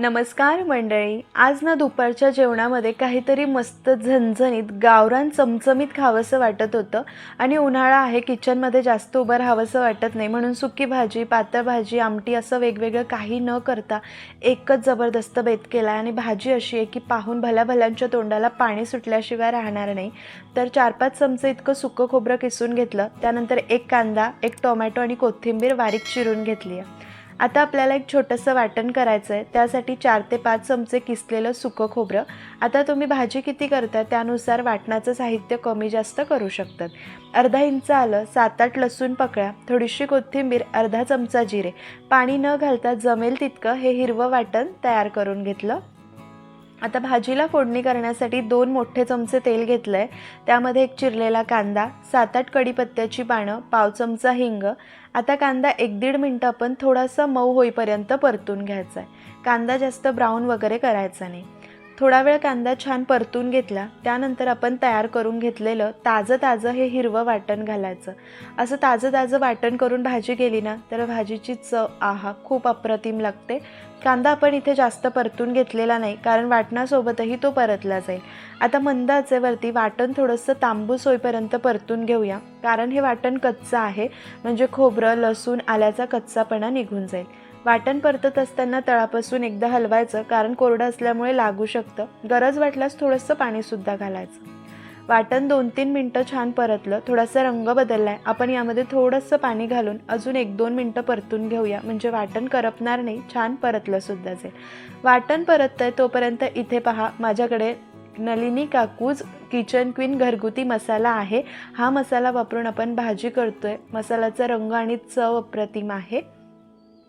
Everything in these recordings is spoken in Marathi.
नमस्कार मंडळी आज ना दुपारच्या जेवणामध्ये काहीतरी मस्त झणझणीत गावरान चमचमीत खावंसं वाटत होतं आणि उन्हाळा आहे किचनमध्ये जास्त उभं राहावंसं वाटत नाही म्हणून सुकी भाजी पातळ भाजी आमटी असं वेगवेगळं काही न करता एकच जबरदस्त बेत केला आणि भाजी अशी आहे की पाहून भल्याभल्यांच्या तोंडाला पाणी सुटल्याशिवाय राहणार नाही. तर चार पाच चमचे इतकं सुकं खोबरं किसून घेतलं त्यानंतर एक कांदा एक टोमॅटो आणि कोथिंबीर बारीक चिरून घेतली आहे. आता आपल्याला एक छोटंसं वाटण करायचं आहे त्यासाठी चार ते पाच चमचे किसलेलं सुकं खोबरं. आता तुम्ही भाजी किती करता त्यानुसार वाटणाचं साहित्य कमी जास्त करू शकतात. अर्धा इंच आलं सात आठ लसूण पकळ्या थोडीशी कोथिंबीर अर्धा चमचा जिरे. पाणी न घालता जमेल तितकं हे हिरवं वाटण तयार करून घेतलं. आता भाजीला फोडणी करण्यासाठी दोन मोठे चमचे तेल घेतलं आहे त्यामध्ये एक चिरलेला कांदा सात आठ कडीपत्त्याची पानं पाव चमचा हिंग आता कांदा एक दीड मिनटं आपण थोडासा मऊ होईपर्यंत परतून घ्यायचा आहे. कांदा जास्त ब्राऊन वगैरे करायचा नाही. थोडा वेळ कांदा छान परतून घेतला. त्यानंतर आपण तयार करून घेतलेलं ताजं ताजं हे हिरवं वाटण घालायचं. असं ताजं ताजं वाटण करून भाजी केली ना तर भाजीची चव आहा खूप अप्रतिम लागते. कांदा आपण इथे जास्त परतून घेतलेला नाही कारण वाटणासोबतही तो परतला जाईल. आता मंद आचेवरती वाटण थोडंसं तांबूस होईपर्यंत परतून घेऊया. कारण हे वाटण कच्चं आहे म्हणजे खोबरं लसूण आल्याचा कच्चापणा निघून जाईल. वाटण परतत असताना तळापासून एकदा हलवायचं कारण कोरडं असल्यामुळे लागू शकतं. गरज वाटल्यास थोडंसं पाणीसुद्धा घालायचं. वाटण दोन तीन मिनटं छान परतलं. थोडासा रंग बदलला आहे आपण यामध्ये थोडंसं पाणी घालून अजून एक दोन मिनटं परतून घेऊया. म्हणजे वाटण करपणार नाही. छान परतलं सुद्धा जाईल. वाटण परततंय आहे तोपर्यंत इथे पहा. माझ्याकडे नलिनी काकूज किचन क्वीन घरगुती मसाला आहे. हा मसाला वापरून आपण भाजी करतोय. मसाल्याचा रंग आणि चव अप्रतिम आहे.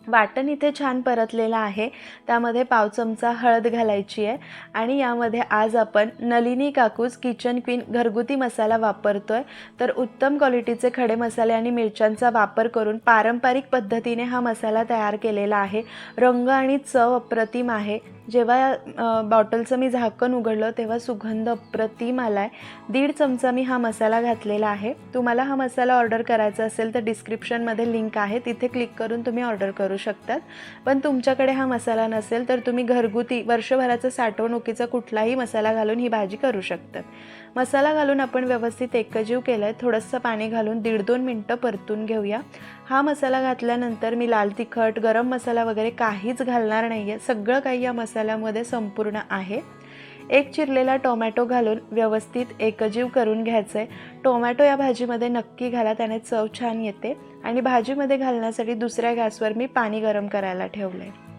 वाटण इथे छान परतलेलं आहे. त्यामध्ये पाव चमचा हळद घालायची आहे. आणि यामध्ये आज आपण नलिनी काकूज किचन क्वीन घरगुती मसाला वापरतो आहे तर उत्तम क्वालिटीचे खडे मसाले आणि मिरच्यांचा वापर करून पारंपरिक पद्धतीने हा मसाला तयार केलेला आहे. रंग आणि चव अप्रतिम आहे. जेव्हा बॉटलचं मी झाकण उघडलं तेव्हा सुगंध अप्रतिम आला आहे दीड चमचा मी हा मसाला घातलेला आहे. तुम्हाला हा मसाला ऑर्डर करायचा असेल तर डिस्क्रिप्शनमध्ये लिंक आहे. तिथे क्लिक करून तुम्ही ऑर्डर करू शकतात. पण तुमच्याकडे हा मसाला नसेल तर तुम्ही घरगुती वर्षभराचा साठवणुकीचा कुठलाही मसाला घालून ही भाजी करू शकतात. मसाला घालून आपण व्यवस्थित एकजीव केलं आहे थोडंसं पाणी घालून दीड दोन मिनटं परतून घेऊया. हा मसाला घातल्यानंतर मी लाल तिखट गरम मसाला वगैरे काहीच घालणार नाही आहे सगळं काही या मसाल्यामध्ये संपूर्ण आहे. एक चिरलेला टोमॅटो घालून व्यवस्थित एकजीव करून घ्यायचं आहे टोमॅटो या भाजीमध्ये नक्की घाला त्याने चव छान येते. आणि भाजीमध्ये घालण्यासाठी दुसऱ्या गॅसवर मी पाणी गरम करायला ठेवलं आहे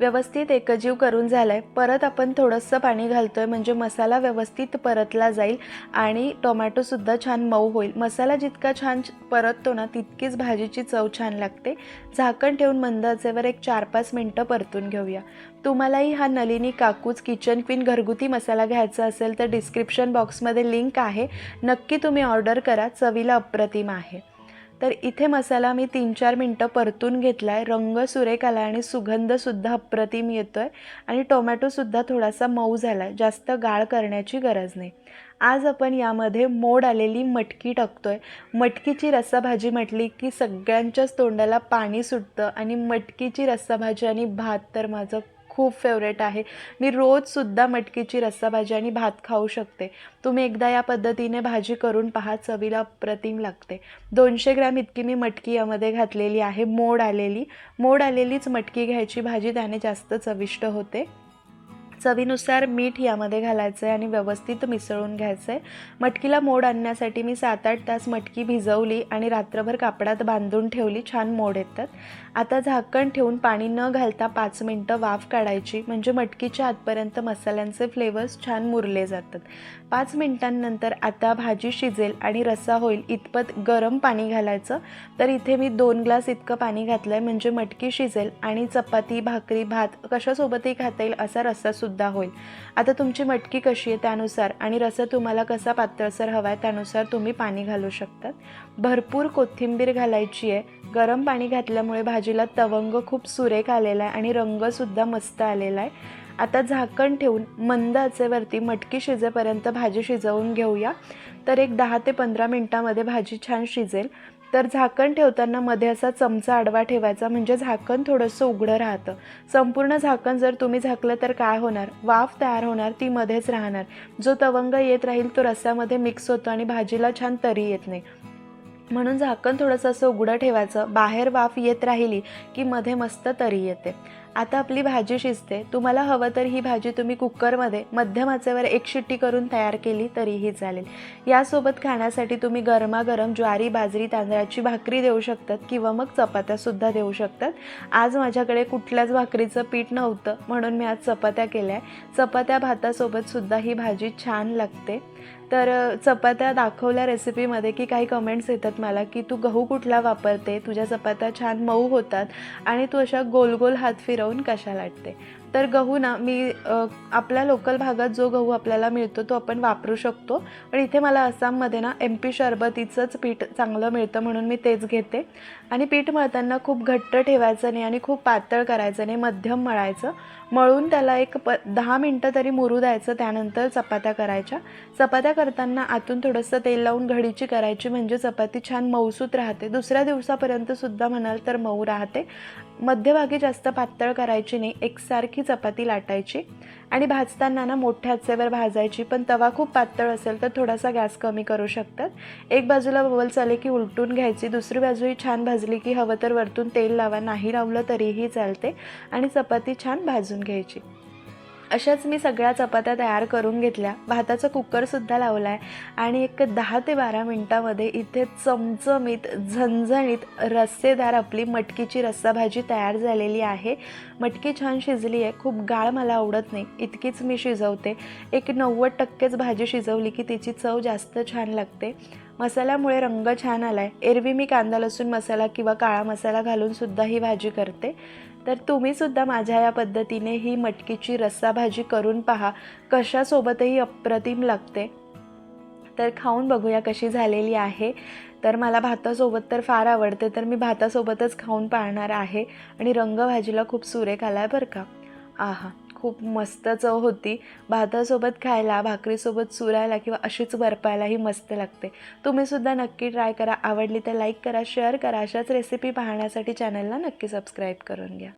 व्यवस्थित एकजीव करून झाला आहे परत आपण थोडंसं पाणी घालतो आहे म्हणजे मसाला व्यवस्थित परतला जाईल आणि टोमॅटोसुद्धा छान मऊ होईल. मसाला जितका छान परततो ना तितकीच भाजीची चव छान लागते. झाकण ठेवून मंद आचेवर एक चार पाच मिनटं परतून घेऊया. तुम्हालाही हा नलिनी काकूच किचन क्वीन घरगुती मसाला घ्यायचा असेल तर डिस्क्रिप्शन बॉक्समध्ये लिंक आहे. नक्की तुम्ही ऑर्डर करा चवीला अप्रतिम आहे. तर इथे मसाला मी तीन चार मिनटं परतून घेतला आहे रंग सुरेख आला आहे आणि सुगंधसुद्धा अप्रतिम येतो आहे आणि टोमॅटोसुद्धा थोडासा मऊ झाला आहे जास्त गाळ करण्याची गरज नाही. आज आपण यामध्ये मोड आलेली मटकी टाकतो आहे मटकीची रस्साभाजी म्हटली की सगळ्यांच्याच तोंडाला पाणी सुटतं आणि मटकीची रस्साभाजी आणि भात तर माझं खूप फेवरेट आहे. मी रोजसुद्धा मटकीची रस्साभाजी आणि भात खाऊ शकते. तुम्ही एकदा या पद्धतीने भाजी करून पहा चवीला अप्रतिम लागते. दोनशे ग्रॅम इतकी मी मटकी यामध्ये घातलेली आहे. मोड आलेली मोड आलेलीच मटकी घ्यायची भाजी त्याने जास्त चविष्ट होते. चवीनुसार मीठ यामध्ये घालायचं आहे आणि व्यवस्थित मिसळून घ्यायचं आहे मटकीला मोड आणण्यासाठी मी सात आठ तास मटकी भिजवली आणि रात्रभर कापडात बांधून ठेवली. छान मोड येतात. आता झाकण ठेवून पाणी न घालता पाच मिनटं वाफ काढायची. म्हणजे मटकीच्या आतपर्यंत मसाल्यांचे फ्लेवर्स छान मुरले जातात. पाच मिनटांनंतर आता भाजी शिजेल आणि रस्सा होईल. इतपत गरम पाणी घालायचं. तर इथे मी दोन ग्लास इतकं पाणी घातलं आहे म्हणजे मटकी शिजेल आणि चपाती भाकरी भात कशासोबतही खाता येईल असा सुद्धा होईल. आता तुमची मटकी कशी आहे त्यानुसार आणि रस्सा तुम्हाला कसा पातळसर हवा आहे त्यानुसार तुम्ही पाणी घालू शकतात. भरपूर कोथिंबीर घालायची आहे. गरम पाणी घातल्यामुळे भाजीला तवंग खूप सुरेख आलेला आहे आणि रंगसुद्धा मस्त आलेला आहे. आता झाकण ठेवून मंद आचेवरती मटकी शिजेपर्यंत भाजी शिजवून घेऊया. तर एक दहा ते पंधरा मिनटामध्ये भाजी छान शिजेल. तर झाकण ठेवताना मध्ये असा चमचा आडवा ठेवायचा म्हणजे झाकण थोडंसं उघडं राहतं. संपूर्ण झाकण जर तुम्ही झाकलं तर काय होणार? वाफ तयार होणार ती मध्येच राहणार. जो तवंग येत राहील तो रस्सामध्ये मिक्स होतो आणि भाजीला छान तरी येत नाही. म्हणून झाकण थोडंसं असं उघडं ठेवायचं. बाहेर वाफ येत राहिली की मध्ये मस्त तरी येते. आता आपली भाजी शिजते. तुम्हाला हवं तर ही भाजी तुम्ही कुकरमध्ये मध्यम आचेवर एक शिट्टी करून तयार केली तरीही चालेल. यासोबत खाण्यासाठी तुम्ही गरमागरम ज्वारी बाजरी तांदळाची भाकरी देऊ शकतात किंवा मग चपात्यासुद्धा देऊ शकतात. आज माझ्याकडे कुठल्याच भाकरीचं पीठ नव्हतं म्हणून मी आज चपात्या केल्या. चपात्या भातासोबतसुद्धा ही भाजी छान लागते. तर चपात्या दाखवल्या रेसिपीमध्ये की काही कमेंट्स येतात मला की तू गहू कुठला वापरते? तुझ्या चपात्या छान मऊ होतात आणि तू अशा गोल गोल हात फिरव फिरवून कशाला वाटते तर गहू ना मी आपल्या लोकल भागात जो गहू आपल्याला मिळतो तो आपण वापरू शकतो. पण इथे मला आसाममध्ये ना एम पी शरबतीचंच पीठ चांगलं मिळतं म्हणून मी तेच घेते. आणि पीठ मळताना खूप घट्ट ठेवायचं नाही आणि खूप पातळ करायचं नाही मध्यम मळायचं. मळून त्याला एक प दहा मिनटं तरी मुरू द्यायचं त्यानंतर चपात्या करायच्या. चपात्या करताना आतून थोडंसं तेल लावून घडीची करायची म्हणजे चपाती छान मऊसूत राहते. दुसऱ्या दिवसापर्यंत सुद्धा म्हणाल तर मऊ राहते. मध्यभागी जास्त पातळ करायची नाही एकसारखी चपाती लाटायची आणि भाजताना ना मोठ्या आचेवर भाजायची. पण तवा खूप पातळ असेल तर थोडासा गॅस कमी करू शकतात. एक बाजूला बबल चाले की उलटून घ्यायची. दुसरी बाजूही छान भाजली की हवं तर वरतून तेल लावा. नाही लावलं तरीही चालते. आणि चपाती छान भाजून घ्यायची. अशाच मी सगळ्या चपात्या तयार करून घेतल्या. भाताचा कुकरसुद्धा लावला आहे आणि एक दहा ते बारा मिनटामध्ये इथे चमचमीत झणझणीत रस्सेदार आपली मटकीची रस्सा भाजी तयार झालेली आहे. मटकी छान शिजली आहे खूप गाळ मला आवडत नाही. इतकीच मी शिजवते. एक नव्वद टक्केच भाजी शिजवली की तिची चव जास्त छान लागते. मसाल्यामुळे रंग छान आला आहे एरवी मी कांदा लसूण मसाला किंवा काळा मसाला घालून सुद्धा ही भाजी करते. तर तुम्हीसुद्धा माझ्या या पद्धतीने ही मटकीची रस्सा भाजी करून पहा. कशासोबतही अप्रतिम लागते. तर खाऊन बघूया कशी झालेली आहे. तर मला भातासोबत तर फार आवडते. तर मी भातासोबतच खाऊन पाहणार आहे. आणि रंग भाजीला खूप सुरेख आला आहे बरं का? आहा. खूप मस्त चव होती. भातासोबत खायला भाकरीसोबत चुरायला किंवा अशीच बरपायलाही मस्त लागते. तुम्हीसुद्धा नक्की ट्राय करा. आवडली तर लाईक करा शेअर करा. अशाच रेसिपी पाहण्यासाठी चॅनलला नक्की सबस्क्राईब करून घ्या.